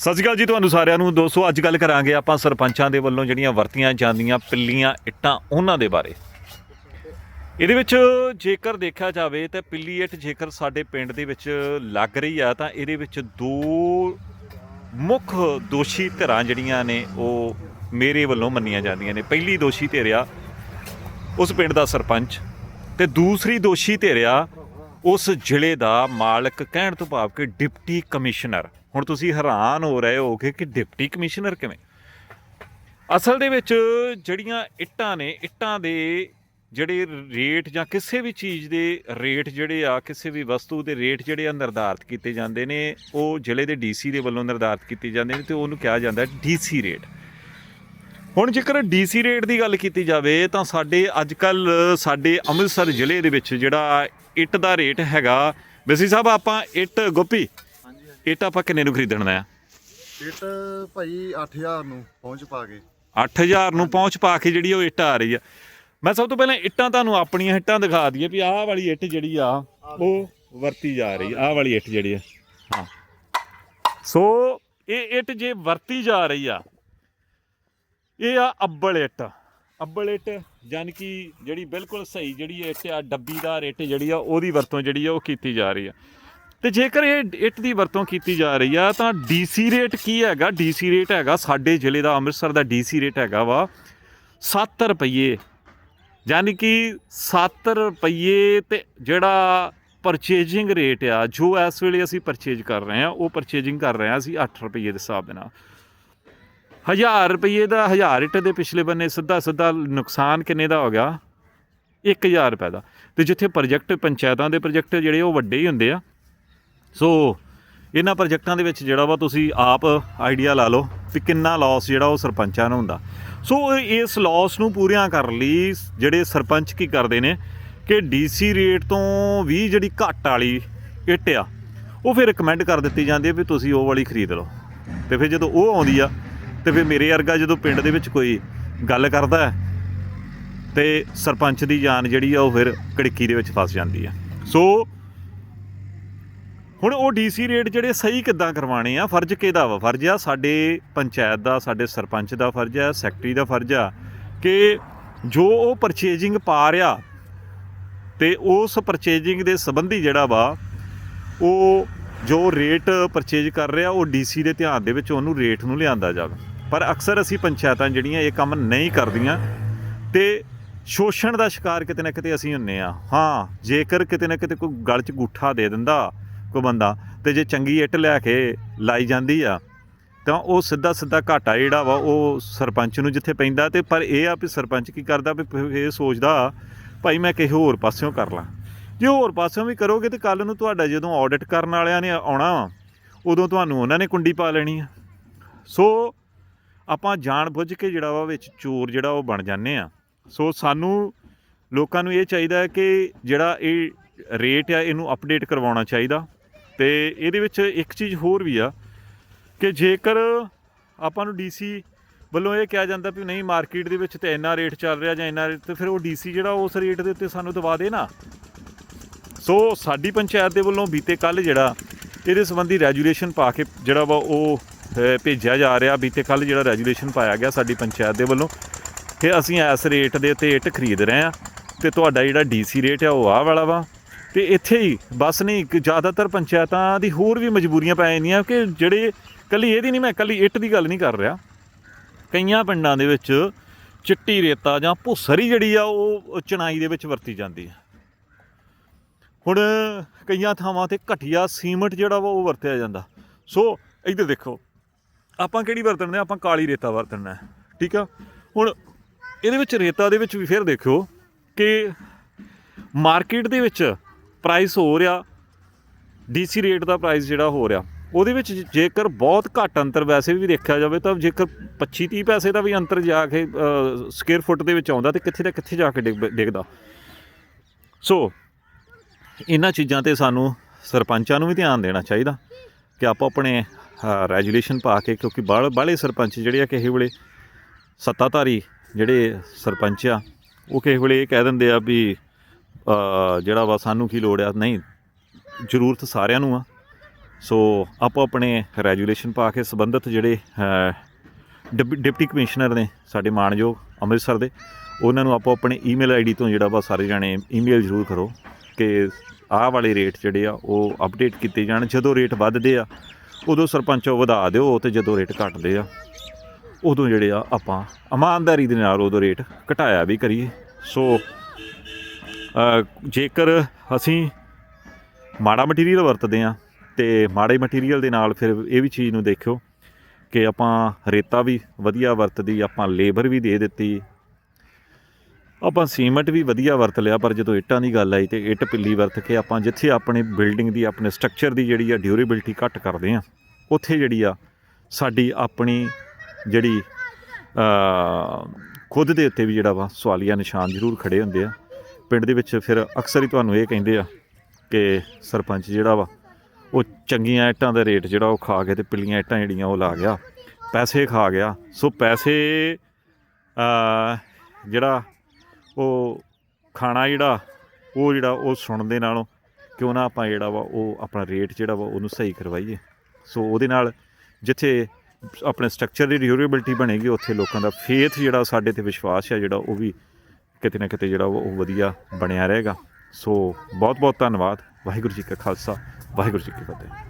ਸਤਿ ਸ਼੍ਰੀ ਅਕਾਲ ਜੀ ਤੁਹਾਨੂੰ ਸਾਰਿਆਂ ਨੂੰ। ਦੋਸਤੋ, ਅੱਜ ਗੱਲ ਕਰਾਂਗੇ ਆਪਾਂ ਸਰਪੰਚਾਂ ਦੇ ਵੱਲੋਂ ਜਿਹੜੀਆਂ ਵਰਤੀਆਂ ਜਾਂਦੀਆਂ ਪਿੱਲੀਆਂ ਇੱਟਾਂ ਉਹਨਾਂ ਦੇ ਬਾਰੇ। ਇਹਦੇ ਵਿੱਚ ਜੇਕਰ ਦੇਖਿਆ ਜਾਵੇ ਤਾਂ ਪਿੱਲੀ ਇੱਟ ਜੇਕਰ ਸਾਡੇ ਪਿੰਡ ਦੇ ਵਿੱਚ ਲੱਗ ਰਹੀ ਆ ਤਾਂ ਇਹਦੇ ਵਿੱਚ ਦੋ ਮੁੱਖ ਦੋਸ਼ੀ ਧਿਰਾਂ ਜਿਹੜੀਆਂ ਨੇ ਉਹ ਮੇਰੇ ਵੱਲੋਂ ਮੰਨੀਆਂ ਜਾਂਦੀਆਂ ਨੇ। ਪਹਿਲੀ ਦੋਸ਼ੀ ਧਿਰਿਆ ਉਸ ਪਿੰਡ ਦਾ ਸਰਪੰਚ ਤੇ ਦੂਸਰੀ ਦੋਸ਼ੀ ਧਿਰਿਆ ਉਸ ਜ਼ਿਲ੍ਹੇ ਦਾ ਮਾਲਕ, ਕਹਿਣ ਤੋਂ ਭਾਵ ਕਿ ਡਿਪਟੀ ਕਮਿਸ਼ਨਰ। ਹੁਣ ਤੁਸੀਂ ਹੈਰਾਨ ਹੋ ਰਹੇ ਹੋਗੇ ਕਿ ਡਿਪਟੀ ਕਮਿਸ਼ਨਰ ਕਿਵੇਂ? ਅਸਲ ਦੇ ਵਿੱਚ ਜਿਹੜੀਆਂ ਇੱਟਾਂ ਨੇ, ਇੱਟਾਂ ਦੇ ਜਿਹੜੇ ਰੇਟ ਜਾਂ ਕਿਸੇ ਵੀ ਚੀਜ਼ ਦੇ ਰੇਟ ਜਿਹੜੇ ਆ, ਕਿਸੇ ਵੀ ਵਸਤੂ ਦੇ ਰੇਟ ਜਿਹੜੇ ਆ ਨਿਰਧਾਰਤ ਕੀਤੇ ਜਾਂਦੇ ਨੇ, ਉਹ ਜ਼ਿਲ੍ਹੇ ਦੇ ਡੀਸੀ ਦੇ ਵੱਲੋਂ ਨਿਰਧਾਰਤ ਕੀਤੇ ਜਾਂਦੇ ਨੇ ਤੇ ਉਹਨੂੰ ਕਿਹਾ ਜਾਂਦਾ ਡੀਸੀ ਰੇਟ। ਹੁਣ ਜੇਕਰ ਡੀਸੀ ਰੇਟ ਦੀ ਗੱਲ ਕੀਤੀ ਜਾਵੇ, ਤਾਂ ਸਾਡੇ ਅੱਜ ਕੱਲ ਸਾਡੇ ਅੰਮ੍ਰਿਤਸਰ ਜ਼ਿਲ੍ਹੇ ਦੇ ਵਿੱਚ ਜਿਹੜਾ ਇੱਟ ਦਾ ਰੇਟ ਹੈਗਾ, ਬੇਸੀ ਸਾਹਿਬ ਆਪਾਂ ਇੱਟ, ਗੋਪੀ ਇੱਟ ਆਪਾਂ ਕਿੰਨੇ ਨੂੰ ਖਰੀਦਣਾ ਆ? ਇੱਟ ਭਾਈ 8000 ਨੂੰ ਪਹੁੰਚ ਪਾ ਕੇ। 8000 ਨੂੰ ਪਹੁੰਚ ਪਾ ਕੇ ਜਿਹੜੀ ਉਹ ਇੱਟ ਆ ਰਹੀ ਆ। ਮੈਂ ਸਭ ਤੋਂ ਪਹਿਲਾਂ ਇੱਟਾਂ ਤੁਹਾਨੂੰ ਆਪਣੀਆਂ ਇੱਟਾਂ ਦਿਖਾ ਦਈਏ ਵੀ ਆਹ ਵਾਲੀ ਇੱਟ ਜਿਹੜੀ ਆ ਉਹ ਵਰਤੀ ਜਾ ਰਹੀ ਆਹ ਵਾਲੀ ਇੱਟ ਜਿਹੜੀ ਆ। ਹਾਂ। ਸੋ ਇਹ ਇੱਟ ਜੇ ਵਰਤੀ ਜਾ ਰਹੀ ਆ ਇਹ ਆ ਅੱਬਲ ਇੱਟ। ਅੱਬਲ ਇੱਟ ਯਾਨੀ ਕਿ ਜਿਹੜੀ ਬਿਲਕੁਲ ਸਹੀ ਜਿਹੜੀ ਇੱਟ ਆ ਡੱਬੀਦਾਰ ਇੱਟ ਜਿਹੜੀ ਆ ਉਹਦੀ ਵਰਤੋਂ ਜਿਹੜੀ ਆ ਉਹ ਕੀਤੀ ਜਾ ਰਹੀ ਆ। ਤੇ ਜੇਕਰ ਇਹ ਇੱਟ ਦੀ ਵਰਤੋਂ ਕੀਤੀ ਜਾ ਰਹੀ ਆ, ਤਾਂ ਡੀਸੀ ਰੇਟ ਕੀ ਹੈਗਾ? ਡੀਸੀ ਰੇਟ ਹੈਗਾ ਸਾਡੇ ਜ਼ਿਲ੍ਹੇ ਦਾ, ਅੰਮ੍ਰਿਤਸਰ ਦਾ ਡੀਸੀ ਰੇਟ ਹੈਗਾ ਵਾ 7 ਰੁਪਏ ਯਾਨੀ ਕਿ 7 ਰੁਪਏ ਤੇ ਜਿਹੜਾ ਪਰਚੇਜਿੰਗ ਰੇਟ ਆ, ਜੋ ਇਸ ਵੇਲੇ ਅਸੀਂ ਪਰਚੇਜ ਕਰ ਰਹੇ ਆ, ਉਹ ਪਰਚੇਜਿੰਗ ਕਰ ਰਹੇ ਆ ਅਸੀਂ 8 ਰੁਪਏ ਦੇ ਹਿਸਾਬ ਦੇ ਨਾਲ। 1000 ਰੁਪਏ ਦਾ 1000 ਇੱਟ ਦੇ ਪਿਛਲੇ ਬੰਨੇ ਸਿੱਧਾ ਸਿੱਧਾ ਨੁਕਸਾਨ ਕਿੰਨੇ ਦਾ ਹੋ ਗਿਆ? 1000 ਰੁਪਏ ਦਾ। ਤੇ ਜਿੱਥੇ ਪ੍ਰੋਜੈਕਟ ਪੰਚਾਇਤਾਂ ਦੇ ਪ੍ਰੋਜੈਕਟ ਜਿਹੜੇ ਉਹ ਵੱਡੇ ਹੀ ਹੁੰਦੇ ਆ। ਸੋ ਇਹਨਾਂ ਪ੍ਰੋਜੈਕਟਾਂ ਦੇ ਵਿੱਚ ਜਿਹੜਾ ਵਾ ਤੁਸੀਂ ਆਪ ਆਈਡੀਆ ਲਾ ਲਓ ਵੀ ਕਿੰਨਾ ਲਾਸ ਜਿਹੜਾ ਉਹ ਸਰਪੰਚਾਂ ਨੂੰ ਹੁੰਦਾ। ਸੋ ਇਸ ਲਾਸ ਨੂੰ ਪੂਰੀਆਂ ਕਰਨ ਲਈ ਜਿਹੜੇ ਸਰਪੰਚ ਕੀ ਕਰਦੇ ਨੇ ਕਿ ਡੀਸੀ ਰੇਟ ਤੋਂ ਵੀ ਜਿਹੜੀ ਘੱਟ ਵਾਲੀ ਇੱਟ ਆ, ਉਹ ਫਿਰ ਰეკਮੈਂਡ ਕਰ ਦਿੱਤੀ ਜਾਂਦੀ ਹੈ ਵੀ ਤੁਸੀਂ ਉਹ ਵਾਲੀ ਖਰੀਦ ਲਓ। ਤੇ ਫਿਰ ਜਦੋਂ ਉਹ ਆਉਂਦੀ ਆ, ਤੇ ਫਿਰ ਮੇਰੇ ਵਰਗਾ ਜਦੋਂ ਪਿੰਡ ਦੇ ਵਿੱਚ ਕੋਈ ਗੱਲ ਕਰਦਾ ਹੈ, ਤੇ ਸਰਪੰਚ ਦੀ ਜਾਨ ਜਿਹੜੀ ਆ ਉਹ ਫਿਰ ਕੜਕੀ ਦੇ ਵਿੱਚ ਫਸ ਜਾਂਦੀ ਆ। ਸੋ ਹੁਣ ਉਹ ਡੀਸੀ ਰੇਟ ਜਿਹੜੇ ਸਹੀ ਕਿੱਦਾਂ ਕਰਵਾਣੇ ਆ, ਫਰਜ਼ ਕਿਹਦਾ ਵਾ? ਫਰਜ਼ ਆ ਸਾਡੇ ਪੰਚਾਇਤ ਦਾ, ਸਾਡੇ ਸਰਪੰਚ ਦਾ ਫਰਜ਼ ਆ, ਸੈਕਟਰੀ ਦਾ ਫਰਜ਼ ਆ ਕਿ ਜੋ ਉਹ ਪਰਚੇਜਿੰਗ ਪਾ ਰਿਹਾ ਤੇ ਉਸ ਪਰਚੇਜਿੰਗ ਦੇ ਸੰਬੰਧੀ ਜਿਹੜਾ ਵਾ, ਉਹ ਜੋ ਰੇਟ ਪਰਚੇਜ ਕਰ ਰਿਹਾ, ਉਹ ਡੀਸੀ ਦੇ ਧਿਆਨ ਦੇ ਵਿੱਚ ਉਹਨੂੰ ਰੇਟ ਨੂੰ ਲਿਆਂਦਾ ਜਾਵੇ। ਪਰ ਅਕਸਰ ਅਸੀਂ ਪੰਚਾਇਤਾਂ ਜਿਹੜੀਆਂ ਇਹ ਕੰਮ ਨਹੀਂ ਕਰਦੀਆਂ ਤੇ ਸ਼ੋਸ਼ਣ ਦਾ ਸ਼ਿਕਾਰ ਕਿਤੇ ਨਾ ਕਿਤੇ ਅਸੀਂ ਹੁੰਨੇ ਆ। ਹਾਂ, ਜੇਕਰ ਕਿਤੇ ਨਾ ਕਿਤੇ ਕੋਈ ਗਲ 'ਚ ਗੂਠਾ ਦੇ ਦਿੰਦਾ ਕੋਈ ਬੰਦਾ ਤੇ ਜੇ ਚੰਗੀ ਇੱਟ ਲੈ ਕੇ ਲਾਈ ਜਾਂਦੀ ਆ, ਤਾਂ ਉਹ ਸਿੱਧਾ ਸਿੱਧਾ ਘਾਟਾ ਜਿਹੜਾ ਵਾ ਉਹ ਸਰਪੰਚ ਨੂੰ ਜਿੱਥੇ ਪੈਂਦਾ ਤੇ ਪਰ ਇਹ ਆ ਵੀ ਸਰਪੰਚ ਕੀ ਕਰਦਾ ਵੀ ਇਹ ਸੋਚਦਾ ਭਾਈ ਮੈਂ ਕਿਸੇ ਹੋਰ ਪਾਸਿਓਂ ਕਰ ਲਾਂ। ਜੇ ਹੋਰ ਪਾਸਿਓਂ ਵੀ ਕਰੋਗੇ ਤੇ ਕੱਲ ਨੂੰ ਤੁਹਾਡਾ ਜਦੋਂ ਆਡਿਟ ਕਰਨ ਵਾਲਿਆਂ ਨੇ ਆਉਣਾ ਵਾ, ਉਦੋਂ ਤੁਹਾਨੂੰ ਉਹਨਾਂ ਨੇ ਕੁੰਡੀ ਪਾ ਲੈਣੀ ਆ। ਸੋ ਆਪਾਂ ਜਾਣ ਬੁੱਝ ਕੇ ਜਿਹੜਾ ਵਾ ਵਿੱਚ ਚੋਰ ਜਿਹੜਾ ਉਹ ਬਣ ਜਾਂਦੇ ਆ। ਸੋ ਸਾਨੂੰ ਲੋਕਾਂ ਨੂੰ ਇਹ ਚਾਹੀਦਾ ਕਿ ਜਿਹੜਾ ਇਹ ਰੇਟ ਆ, ਇਹਨੂੰ ਅਪਡੇਟ ਕਰਵਾਉਣਾ ਚਾਹੀਦਾ। ਤੇ ਇਹਦੇ ਵਿੱਚ ਇੱਕ ਚੀਜ਼ ਹੋਰ ਵੀ ਆ ਕਿ ਜੇਕਰ ਆਪਾਂ ਨੂੰ ਡੀਸੀ ਵੱਲੋਂ ਇਹ ਕਿਹਾ ਜਾਂਦਾ ਵੀ ਨਹੀਂ, ਮਾਰਕੀਟ ਦੇ ਵਿੱਚ ਤੇ ਇੰਨਾ ਰੇਟ ਚੱਲ ਰਿਹਾ ਜਾਂ ਇੰਨਾ ਰੇਟ, ਤੇ ਫਿਰ ਉਹ ਡੀਸੀ ਜਿਹੜਾ ਉਸ ਰੇਟ ਦੇ ਉੱਤੇ ਸਾਨੂੰ ਦਵਾ ਦੇ ਨਾ। ਸੋ ਸਾਡੀ ਪੰਚਾਇਤ ਦੇ ਵੱਲੋਂ ਬੀਤੇ ਕੱਲ ਜਿਹੜਾ ਇਹਦੇ ਸੰਬੰਧੀ ਰੈਜੂਲੇਸ਼ਨ ਪਾ ਕੇ ਜਿਹੜਾ ਵਾ ਉਹ ਭੇਜਿਆ ਜਾ ਰਿਹਾ, ਬੀਤੇ ਕੱਲ ਜਿਹੜਾ ਰੈਜੂਲੇਸ਼ਨ ਪਾਇਆ ਗਿਆ ਸਾਡੀ ਪੰਚਾਇਤ ਦੇ ਵੱਲੋਂ ਕਿ ਅਸੀਂ ਇਸ ਰੇਟ ਦੇ ਉੱਤੇ ਇੱਟ ਖਰੀਦ ਰਹੇ ਆ ਤੇ ਤੁਹਾਡਾ ਜਿਹੜਾ ਡੀਸੀ ਰੇਟ ਆ ਉਹ ਆਹ ਵਾਲਾ ਵਾ। ਤੇ ਇੱਥੇ ਹੀ ਬਸ ਨਹੀਂ ਕਿ ਜ਼ਿਆਦਾਤਰ ਪੰਚਾਇਤਾਂ ਦੀ ਹੋਰ ਵੀ ਮਜਬੂਰੀਆਂ ਪੈ ਜਾਂਦੀਆਂ ਕਿ ਜਿਹੜੇ ਕੱਲੀ ਇਹਦੀ ਨਹੀਂ, ਮੈਂ ਕੱਲੀ ਇੱਟ ਦੀ ਗੱਲ ਨਹੀਂ ਕਰ ਰਿਹਾ। ਕਈਆਂ ਪਿੰਡਾਂ ਦੇ ਵਿੱਚ ਚਿੱਟੀ ਰੇਤਾ ਜਾਂ ਭੁੱਸਰੀ ਜਿਹੜੀ ਆ, ਉਹ ਚਣਾਈ ਦੇ ਵਿੱਚ ਵਰਤੀ ਜਾਂਦੀ ਹੈ ਹੁਣ ਕਈਆਂ ਥਾਵਾਂ ਤੇ ਘਟੀਆ ਸੀਮਟ ਜਿਹੜਾ ਵਾ, ਉਹ ਵਰਤਿਆ ਜਾਂਦਾ। ਸੋ ਇੱਧਰ ਦੇਖੋ, ਆਪਾਂ ਕਿਹੜੀ ਵਰਤਣਾ ਆਪਾਂ ਕਾਲੀ ਰੇਤਾ ਵਰਤਣਾ ਹੈ ਠੀਕ ਆ? ਹੁਣ ਇਹਦੇ ਵਿੱਚ ਰੇਤਾ ਦੇ ਵਿੱਚ ਵੀ ਫਿਰ ਦੇਖਿਓ ਕਿ ਮਾਰਕੀਟ ਦੇ ਵਿੱਚ ਪ੍ਰਾਈਸ ਹੋ ਰਿਹਾ ਡੀਸੀ ਰੇਟ ਦਾ ਪ੍ਰਾਈਸ ਜਿਹੜਾ ਹੋ ਰਿਹਾ। ਉਹਦੇ ਵਿੱਚ ਜੇਕਰ ਬਹੁਤ ਘੱਟ ਅੰਤਰ ਵੈਸੇ ਵੀ ਦੇਖਿਆ ਜਾਵੇ ਤਾਂ ਜੇਕਰ 25 30 ਪੈਸੇ ਦਾ ਵੀ ਅੰਤਰ ਜਾ ਕੇ ਸਕੁਅਰ ਫੁੱਟ ਦੇ ਵਿੱਚ ਆਉਂਦਾ ਤੇ ਕਿੱਥੇ ਦਾ ਕਿੱਥੇ ਜਾ ਕੇ ਡਿੱਗ ਡਿੱਗਦਾ। ਸੋ ਇਹਨਾਂ ਚੀਜ਼ਾਂ ਤੇ ਸਾਨੂੰ ਸਰਪੰਚਾਂ ਨੂੰ ਵੀ ਧਿਆਨ ਦੇਣਾ ਚਾਹੀਦਾ ਕਿ ਆਪਾਂ ਆਪਣੇ ਰੈਜੂਲੇਸ਼ਨ ਪਾ ਕੇ ਕਿਉਂਕਿ ਬਾਹਲੇ ਬਾਹਲੇ ਸਰਪੰਚ ਜਿਹੜੇ ਆ ਕਿਸੇ ਵੇਲੇ ਸੱਤਾਧਾਰੀ ਜਿਹੜੇ ਸਰਪੰਚ ਆ, ਉਹ ਕਿਸੇ ਵੇਲੇ ਇਹ ਕਹਿ ਦਿੰਦੇ ਆ ਵੀ ਜਿਹੜਾ ਵਾ ਸਾਨੂੰ ਕੀ ਲੋੜ ਆ? ਨਹੀਂ, ਜ਼ਰੂਰਤ ਸਾਰਿਆਂ ਨੂੰ ਆ। ਸੋ ਆਪੋ ਆਪਣੇ ਰੈਜੂਲੇਸ਼ਨ ਪਾ ਕੇ ਸੰਬੰਧਿਤ ਜਿਹੜੇ ਡਿਪ- ਡਿਪਟੀ ਕਮਿਸ਼ਨਰ ਨੇ ਸਾਡੇ ਮਾਨਯੋਗ ਅੰਮ੍ਰਿਤਸਰ ਦੇ, ਉਹਨਾਂ ਨੂੰ ਆਪੋ ਆਪਣੇ ਈਮੇਲ ਆਈਡੀ ਤੋਂ ਜਿਹੜਾ ਵਾ ਸਾਰੇ ਜਾਣੇ ਈਮੇਲ ਜ਼ਰੂਰ ਕਰੋ ਕਿ ਆਹ ਵਾਲੇ ਰੇਟ ਜਿਹੜੇ ਆ, ਉਹ ਅਪਡੇਟ ਕੀਤੇ ਜਾਣ। ਜਦੋਂ ਰੇਟ ਵੱਧਦੇ ਆ, ਉਦੋਂ ਸਰਪੰਚੋ ਵਧਾ ਦਿਓ ਤੇ ਜਦੋਂ ਰੇਟ ਘਟਦੇ ਆ, ਉਦੋਂ ਜਿਹੜੇ ਆ ਆਪਾਂ ਇਮਾਨਦਾਰੀ ਦੇ ਨਾਲ ਉਦੋਂ ਰੇਟ ਘਟਾਇਆ ਵੀ ਕਰੀਏ। ਸੋ ਜੇਕਰ ਅਸੀਂ ਮਾੜਾ ਮਟੀਰੀਅਲ ਵਰਤਦੇ ਆ ਤੇ ਮਾੜੇ ਮਟੀਰੀਅਲ ਦੇ ਨਾਲ ਫਿਰ ਇਹ ਵੀ ਚੀਜ਼ ਨੂੰ ਦੇਖਿਓ ਕਿ ਆਪਾਂ ਰੇਤਾ ਵੀ ਵਧੀਆ ਵਰਤਦੀ, ਆਪਾਂ ਲੇਬਰ ਵੀ ਦੇ ਦਿੱਤੀ। ਆਪਾਂ ਸੀਮੈਂਟ ਵੀ ਵਧੀਆ ਵਰਤ ਲਿਆ, ਪਰ ਜਦੋਂ ਇੱਟਾਂ ਦੀ ਗੱਲ ਆਈ ਤੇ ਇੱਟ ਪਿੱਲੀ ਵਰਤ ਕੇ ਆਪਾਂ ਜਿੱਥੇ ਆਪਣੇ ਬਿਲਡਿੰਗ ਦੀ, ਆਪਣੇ ਸਟਰਕਚਰ ਦੀ ਜਿਹੜੀ ਆ ਡਿਊਰੇਬਿਲਟੀ ਘੱਟ ਕਰਦੇ ਆ ਉੱਥੇ ਜਿਹੜੀ ਆ ਸਾਡੀ ਆਪਣੀ ਜਿਹੜੀ ਖੁਦ ਦੇ ਉੱਤੇ ਵੀ ਜਿਹੜਾ ਵਾ ਸਵਾਲੀਆ ਨਿਸ਼ਾਨ ਜ਼ਰੂਰ ਖੜੇ ਹੁੰਦੇ ਆ। ਪਿੰਡ ਦੇ ਵਿੱਚ ਫਿਰ ਅਕਸਰ ਹੀ ਤੁਹਾਨੂੰ ਇਹ ਕਹਿੰਦੇ ਆ ਕਿ ਸਰਪੰਚ ਜਿਹੜਾ ਵਾ ਉਹ ਚੰਗੀਆਂ ਇੱਟਾਂ ਦਾ ਰੇਟ ਜਿਹੜਾ ਉਹ ਖਾ ਕੇ ਤੇ ਪਿੱਲੀਆਂ ਇੱਟਾਂ ਜਿਹੜੀਆਂ ਉਹ ਲਾ ਗਿਆ ਪੈਸੇ ਖਾ ਗਿਆ। ਸੋ ਪੈਸੇ ਅ, ਜਿਹੜਾ ਉਹ ਖਾਣਾ ਜਿਹੜਾ ਉਹ ਜਿਹੜਾ ਉਹ ਸੁਣਨ ਦੇ ਨਾਲੋਂ ਕਿਉਂ ਨਾ ਆਪਾਂ ਜਿਹੜਾ ਵਾ ਉਹ ਆਪਣਾ ਰੇਟ ਜਿਹੜਾ ਵਾ ਉਹਨੂੰ ਸਹੀ ਕਰਵਾਈਏ। ਸੋ ਉਹਦੇ ਨਾਲ ਜਿੱਥੇ ਆਪਣੇ ਸਟਰਕਚਰ ਦੀ ਡਿਊਰੇਬਿਲਟੀ ਬਣੇਗੀ ਉੱਥੇ ਲੋਕਾਂ ਦਾ ਫੇਥ ਜਿਹੜਾ ਸਾਡੇ ਤੇ ਵਿਸ਼ਵਾਸ ਹੈ ਜਿਹੜਾ ਉਹ ਵੀ ਕਿਤੇ ਨਾ ਕਿਤੇ ਜਿਹੜਾ ਵਾ ਉਹ ਵਧੀਆ ਬਣਿਆ ਰਹੇਗਾ। ਸੋ ਬਹੁਤ ਬਹੁਤ ਧੰਨਵਾਦ। ਵਾਹਿਗੁਰੂ ਜੀ ਕਾ ਖਾਲਸਾ, ਵਾਹਿਗੁਰੂ ਜੀ ਕੀ ਫਤਿਹ।